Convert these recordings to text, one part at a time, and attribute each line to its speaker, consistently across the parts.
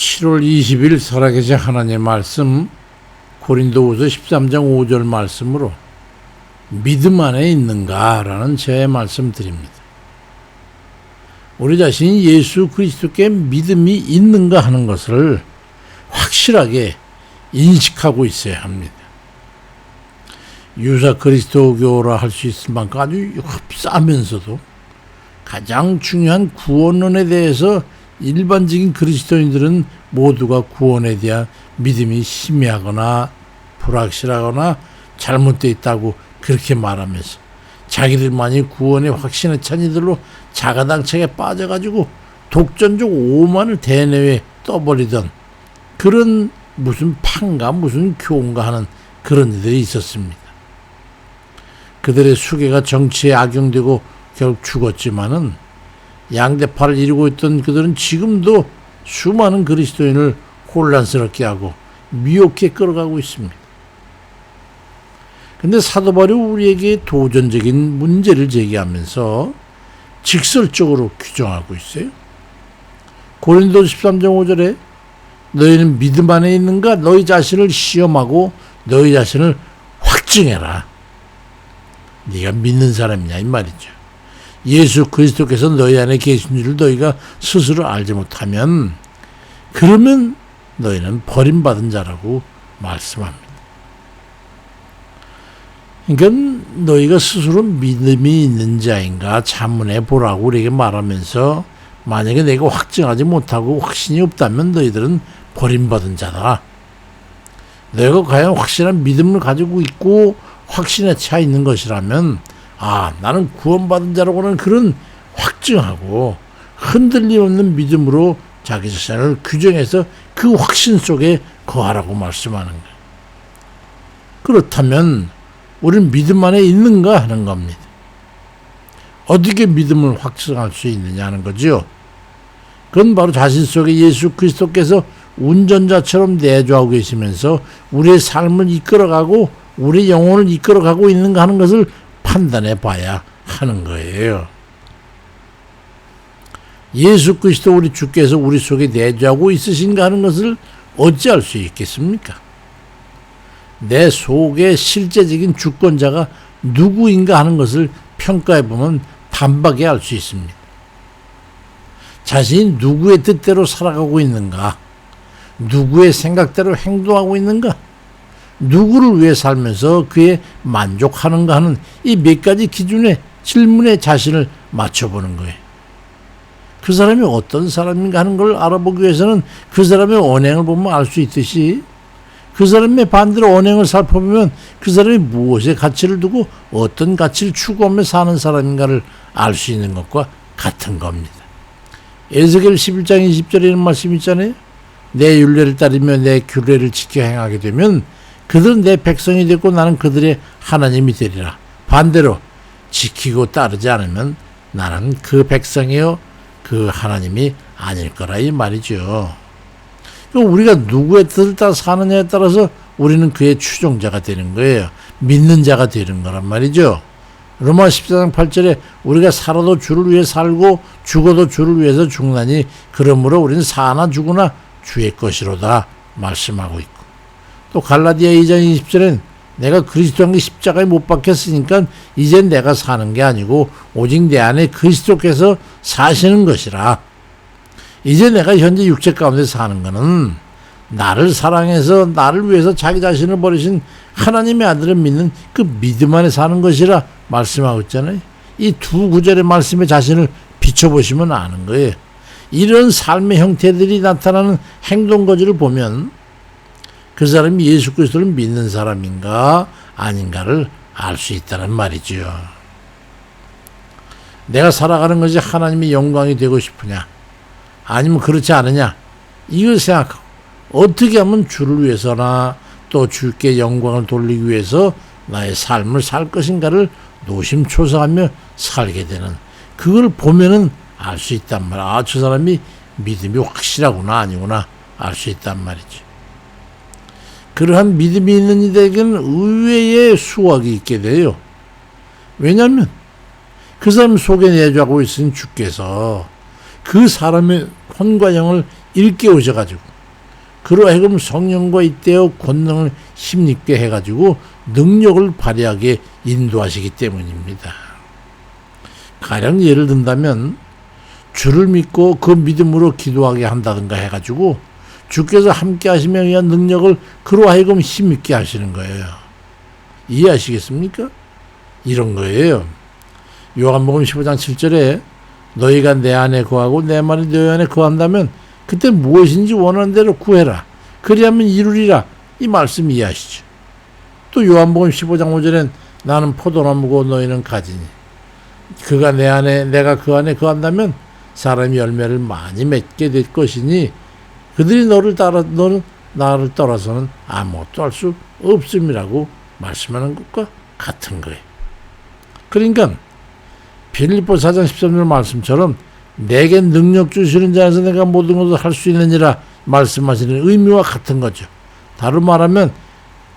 Speaker 1: 7월 20일 살아계신 하나님의 말씀 고린도후서 13장 5절 말씀으로 믿음 안에 있는가라는 제 말씀 드립니다. 우리 자신이 예수 그리스도께 믿음이 있는가 하는 것을 확실하게 인식하고 있어야 합니다. 유사 그리스도교라 할 수 있을 만큼 아주 흡사하면서도 가장 중요한 구원론에 대해서 일반적인 그리스도인들은 모두가 구원에 대한 믿음이 희미하거나 불확실하거나 잘못되어 있다고 그렇게 말하면서 자기들만이 구원의 확신에 찬 이들로 자가당착에 빠져가지고 독전적 오만을 대내외 떠버리던 그런 무슨 판가 무슨 교훈가 하는 그런 이들이 있었습니다. 그들의 수계가 정치에 악용되고 결국 죽었지만은 양대파를 이루고 있던 그들은 지금도 수많은 그리스도인을 혼란스럽게 하고 미혹해 끌어가고 있습니다. 근데 사도 바울이 우리에게 도전적인 문제를 제기하면서 직설적으로 규정하고 있어요. 고린도 13장 5절에 너희는 믿음 안에 있는가 너희 자신을 시험하고 너희 자신을 확증해라. 네가 믿는 사람이냐 이 말이죠. 예수 그리스도께서 너희 안에 계신 줄을 너희가 스스로 알지 못하면 그러면 너희는 버림받은 자라고 말씀합니다. 그러니까 너희가 스스로 믿음이 있는 자인가 자문해 보라고 우리에게 말하면서 만약에 내가 확증하지 못하고 확신이 없다면 너희들은 버림받은 자다. 내가 과연 확실한 믿음을 가지고 있고 확신에 차 있는 것이라면 아 나는 구원받은 자라고는 그런 확증하고 흔들림 없는 믿음으로 자기 자신을 규정해서 그 확신 속에 거하라고 말씀하는 거예요. 그렇다면 우리는 믿음 안에 있는가 하는 겁니다. 어떻게 믿음을 확증할 수 있느냐 하는 거죠. 그건 바로 자신 속에 예수 그리스도께서 운전자처럼 내주하고 계시면서 우리의 삶을 이끌어가고 우리 영혼을 이끌어가고 있는가 하는 것을 판단해 봐야 하는 거예요. 예수 그리스도 우리 주께서 우리 속에 내주하고 있으신가 하는 것을 어찌할 수 있겠습니까? 내 속의 실제적인 주권자가 누구인가 하는 것을 평가해 보면 단박에 알 수 있습니다. 자신이 누구의 뜻대로 살아가고 있는가? 누구의 생각대로 행동하고 있는가? 누구를 위해 살면서 그에 만족하는가 하는 이 몇 가지 기준의 질문에 자신을 맞춰보는 거예요. 그 사람이 어떤 사람인가 하는 걸 알아보기 위해서는 그 사람의 언행을 보면 알 수 있듯이 그 사람의 반대로 언행을 살펴보면 그 사람이 무엇에 가치를 두고 어떤 가치를 추구하며 사는 사람인가를 알 수 있는 것과 같은 겁니다. 에스겔 11장 20절에 이런 말씀 있잖아요. 내 윤례를 따르며 내 규례를 지켜 행하게 되면 그들은 내 백성이 되고 나는 그들의 하나님이 되리라. 반대로 지키고 따르지 않으면 나는 그 백성이요 그 하나님이 아닐 거라 이 말이죠. 우리가 누구의 뜻을 따라 사느냐에 따라서 우리는 그의 추종자가 되는 거예요. 믿는 자가 되는 거란 말이죠. 로마 14장 8절에 우리가 살아도 주를 위해 살고 죽어도 주를 위해서 죽나니 그러므로 우리는 사나 죽으나 주의 것이로다 말씀하고 있고 또 갈라디아 2장 20절엔 내가 그리스도 한 게 십자가에 못 박혔으니까 이젠 내가 사는 게 아니고 오직 내 안에 그리스도께서 사시는 것이라 이제 내가 현재 육체 가운데 사는 거는 나를 사랑해서 나를 위해서 자기 자신을 버리신 하나님의 아들을 믿는 그 믿음 안에 사는 것이라 말씀하고 있잖아요. 이 두 구절의 말씀에 자신을 비춰보시면 아는 거예요. 이런 삶의 형태들이 나타나는 행동 거지를 보면 그 사람이 예수 그리스도를 믿는 사람인가 아닌가를 알 수 있다는 말이죠. 내가 살아가는 것이 하나님의 영광이 되고 싶으냐 아니면 그렇지 않으냐 이걸 생각하고 어떻게 하면 주를 위해서나 또 주께 영광을 돌리기 위해서 나의 삶을 살 것인가를 노심초사하며 살게 되는 그걸 보면은 알 수 있단 말이야. 아, 저 사람이 믿음이 확실하구나 아니구나 알 수 있단 말이지. 그러한 믿음이 있는 이들에게는 의외의 수확이 있게 돼요. 왜냐하면 그 사람 속에 내주하고 있으신 주께서 그 사람의 혼과 영을 일깨우셔가지고 그로 하여금 성령과 잇대어 권능을 힘있게 해가지고 능력을 발휘하게 인도하시기 때문입니다. 가령 예를 든다면 주를 믿고 그 믿음으로 기도하게 한다든가 해가지고 주께서 함께 하시며 의한 능력을 그로 하여금 힘있게 하시는 거예요. 이해하시겠습니까? 이런 거예요. 요한복음 15장 7절에 너희가 내 안에 거하고 내 말이 너희 안에 거한다면 그때 무엇인지 원하는 대로 구해라. 그리하면 이루리라. 이 말씀 이해하시죠. 또 요한복음 15장 5절엔 나는 포도나무고 너희는 가지니 그가 내 안에 내가 그 안에 거한다면 사람이 열매를 많이 맺게 될 것이니 그들이 너를 따라 너는 나를 떠나서는 아무것도 할 수 없음이라고 말씀하는 것과 같은 거예요. 그러니까 빌립보 4장 13절 말씀처럼 내게 능력 주시는 자에서 내가 모든 것을 할 수 있느니라 말씀하시는 의미와 같은 거죠. 다른 말하면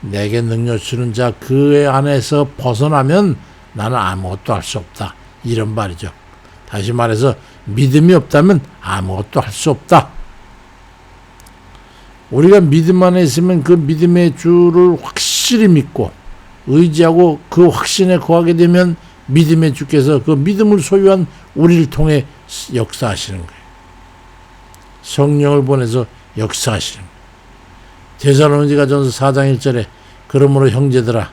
Speaker 1: 내게 능력 주는 자 그의 안에서 벗어나면 나는 아무것도 할 수 없다. 이런 말이죠. 다시 말해서 믿음이 없다면 아무것도 할 수 없다. 우리가 믿음 안에 있으면 그 믿음의 주를 확실히 믿고 의지하고 그 확신에 거하게 되면 믿음의 주께서 그 믿음을 소유한 우리를 통해 역사하시는 거예요. 성령을 보내서 역사하시는. 대사로니가 전서 4장 1절에 그러므로 형제들아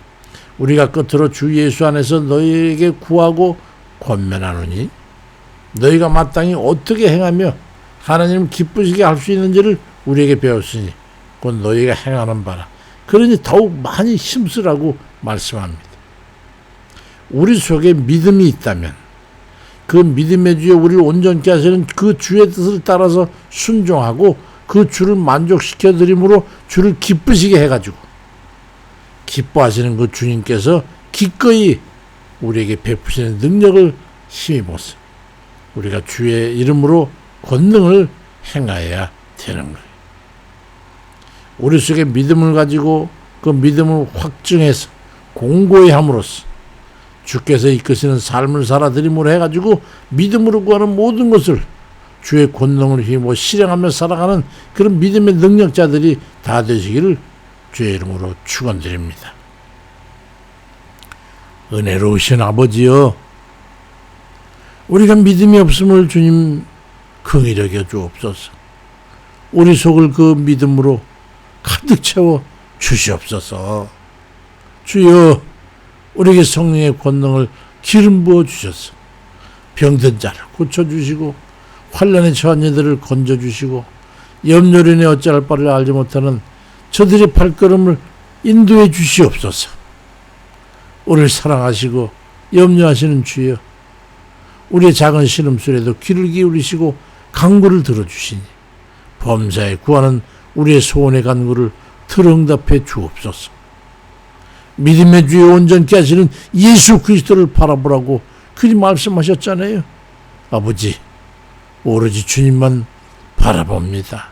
Speaker 1: 우리가 끝으로 주 예수 안에서 너희에게 구하고 권면하노니 너희가 마땅히 어떻게 행하며 하나님을 기쁘시게 할 수 있는지를 우리에게 배웠으니 곧 너희가 행하는 바라. 그러니 더욱 많이 힘쓰라고 말씀합니다. 우리 속에 믿음이 있다면 그 믿음의 주에 우리를 온전케 하시는 그 주의 뜻을 따라서 순종하고 그 주를 만족시켜 드림으로 주를 기쁘시게 해가지고 기뻐하시는 그 주님께서 기꺼이 우리에게 베푸시는 능력을 힘입어서 우리가 주의 이름으로 권능을 행하여야 되는 거예요. 우리 속에 믿음을 가지고 그 믿음을 확증해서 공고히 함으로써 주께서 이끄시는 삶을 살아드림으로 해가지고 믿음으로 구하는 모든 것을 주의 권능을 힘입어 실행하며 살아가는 그런 믿음의 능력자들이 다 되시기를 주의 이름으로 축원드립니다. 은혜로우신 아버지여 우리가 믿음이 없음을 주님 긍휼히 여겨 주옵소서. 우리 속을 그 믿음으로 가득 채워 주시옵소서. 주여 우리에게 성령의 권능을 기름 부어 주셔서 병든 자를 고쳐 주시고 환란에 처한 이들을 건져 주시고 염려로 인해 어찌할 바를 알지 못하는 저들의 발걸음을 인도해 주시옵소서. 우리를 사랑하시고 염려하시는 주여 우리의 작은 신음소리에도 귀를 기울이시고 강구를 들어주시니 범사에 구하는 우리의 소원의 간구를 들응답해 주옵소서. 믿음의 주에 온전케 하시는 예수 그리스도를 바라보라고 그리 말씀하셨잖아요. 아버지, 오로지 주님만 바라봅니다.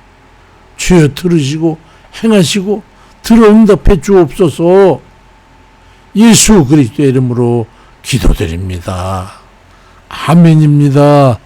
Speaker 1: 주여 들으시고 행하시고 들응답해 주옵소서. 예수 그리스도의 이름으로 기도드립니다. 아멘입니다.